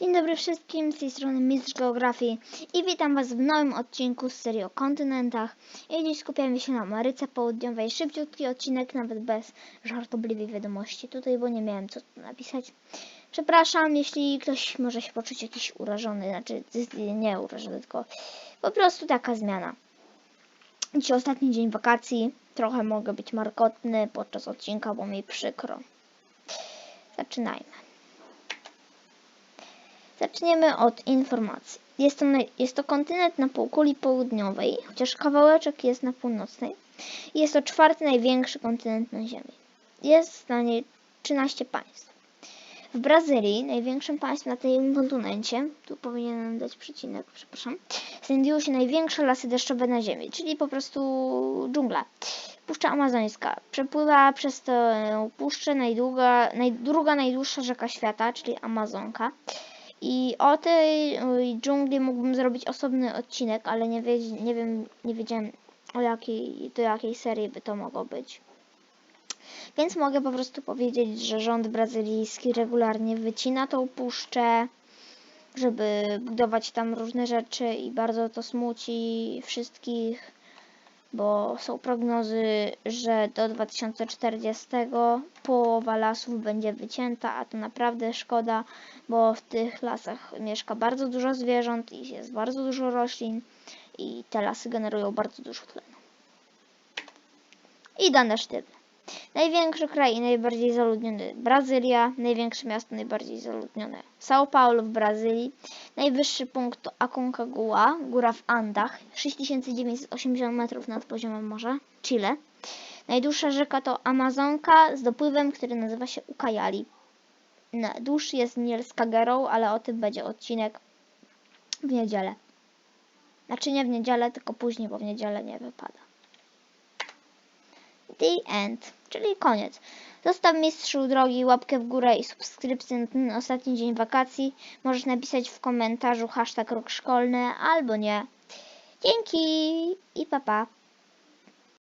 Dzień dobry wszystkim, z tej strony Mistrz Geografii i witam Was w nowym odcinku z serii o kontynentach. I dziś skupiamy się na Ameryce Południowej. Szybciutki odcinek, nawet bez żartobliwej wiadomości tutaj, bo nie miałem co napisać. Przepraszam, jeśli ktoś może się poczuć jakiś urażony, znaczy nie urażony, tylko po prostu taka zmiana. Dzisiaj ostatni dzień wakacji, trochę mogę być markotny podczas odcinka, bo mi przykro. Zaczynajmy. Zaczniemy od informacji. Jest to, jest to kontynent na półkuli południowej, chociaż kawałeczek jest na północnej. Jest to czwarty największy kontynent na Ziemi. Jest na niej 13 państw. W Brazylii, największym państwem na tym kontynencie, tu powinienem dać przecinek, przepraszam, znajdują się największe lasy deszczowe na Ziemi, czyli po prostu dżungla. Puszcza Amazońska. Przepływa przez tę puszczę najdługa, naj, druga najdłuższa rzeka świata, czyli Amazonka. I o tej y, dżungli mógłbym zrobić osobny odcinek, ale nie, wie, nie wiem, nie wiedziałem o jakiej, do jakiej serii by to mogło być. Więc mogę po prostu powiedzieć, że rząd brazylijski regularnie wycina tą puszczę, żeby budować tam różne rzeczy i bardzo to smuci wszystkich, bo są prognozy, że do 2040 połowa lasów będzie wycięta, a to naprawdę szkoda, bo w tych lasach mieszka bardzo dużo zwierząt i jest bardzo dużo roślin i te lasy generują bardzo dużo tlenu. I dane sztywne. Największy kraj i najbardziej zaludniony Brazylia, największe miasto najbardziej zaludnione São Paulo w Brazylii, najwyższy punkt to Aconcagua, góra w Andach, 6980 metrów nad poziomem morza, Chile. Najdłuższa rzeka to Amazonka z dopływem, który nazywa się Ucayali. Najdłuższy jest Nil z ale o tym będzie odcinek w niedzielę. Znaczy nie w niedzielę, tylko później, bo w niedzielę nie wypada. The end, czyli koniec. Zostaw mistrzu drogi łapkę w górę i subskrypcję na ten ostatni dzień wakacji. Możesz napisać w komentarzu hashtag rok szkolny albo nie. Dzięki i pa pa.